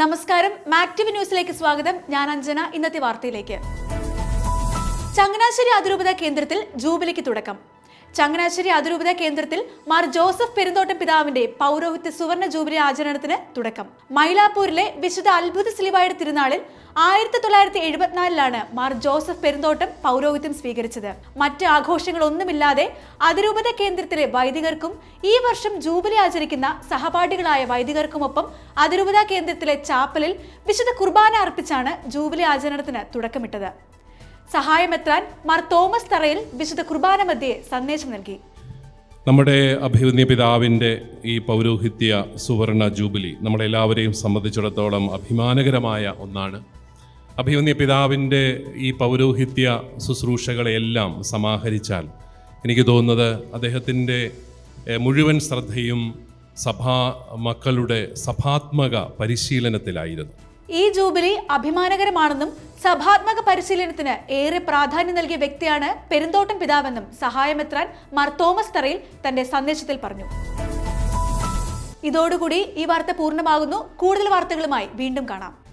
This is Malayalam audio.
നമസ്കാരം. മാക്ടിവ് ന്യൂസിലേക്ക് സ്വാഗതം. ഞാൻ അഞ്ജന. ഇന്നത്തെ വാർത്തയിലേക്ക്. ചങ്ങനാശ്ശേരി അതിരൂപത കേന്ദ്രത്തിൽ ജൂബിലിക്ക് തുടക്കം. ചങ്ങനാശ്ശേരി അതിരൂപത കേന്ദ്രത്തിൽ മാർ ജോസഫ് പെരുന്തോട്ടം പിതാവിന്റെ പൗരോഹിത്യ സുവർണ ജൂബിലി ആചരണത്തിന് തുടക്കം. മൈലാപ്പൂരിലെ വിശുദ്ധ അത്ഭുത സ്ലിവായുടെ തിരുനാളിൽ ആയിരത്തി തൊള്ളായിരത്തി എഴുപത്തിനാലിലാണ് മാർ ജോസഫ് പെരുന്തോട്ടം പൗരോഹിത്യം സ്വീകരിച്ചത്. മറ്റ് ആഘോഷങ്ങളൊന്നുമില്ലാതെ അതിരൂപത കേന്ദ്രത്തിലെ വൈദികർക്കും ഈ വർഷം ജൂബിലി ആചരിക്കുന്ന സഹപാഠികളായ വൈദികർക്കുമൊപ്പം അതിരൂപത കേന്ദ്രത്തിലെ ചാപ്പലിൽ വിശുദ്ധ കുർബാന അർപ്പിച്ചാണ് ജൂബിലി ആചരണത്തിന് തുടക്കമിട്ടത്. സഹായമെത്രാൻ മാർ തോമസ് തറയിൽ വിശുദ്ധ കുർബാന മധ്യേ സന്ദേശം നൽകി. നമ്മുടെ അഭിവന്യ പിതാവിന്റെ ഈ പൗരോഹിത്യ സുവർണ ജൂബിലി നമ്മളെല്ലാവരെയും സംബന്ധിച്ചിടത്തോളം അഭിമാനകരമായ ഒന്നാണ്. അഭിവന്യ പിതാവിന്റെ ഈ പൗരോഹിത്യ ശുശ്രൂഷകളെയെല്ലാം സമാഹരിച്ചാൽ എനിക്ക് തോന്നുന്നത് അദ്ദേഹത്തിന്റെ മുഴുവൻ ശ്രദ്ധയും സഭാ മക്കളുടെ സഭാത്മക പരിശീലനത്തിലായിരുന്നു. ഈ ജൂബിലി അഭിമാനകരമാണെന്നും സഭാത്മക പരിശീലനത്തിന് ഏറെ പ്രാധാന്യം നൽകിയ വ്യക്തിയാണ് പെരുന്തോട്ടം പിതാവെന്നും സഹായമെത്രാൻ മാർ തോമസ് തറയിൽ തന്റെ സന്ദേശത്തിൽ പറഞ്ഞു. ഇതോടുകൂടി ഈ വാർത്ത പൂർണമാകുന്നു. കൂടുതൽ വാർത്തകളുമായി വീണ്ടും കാണാം.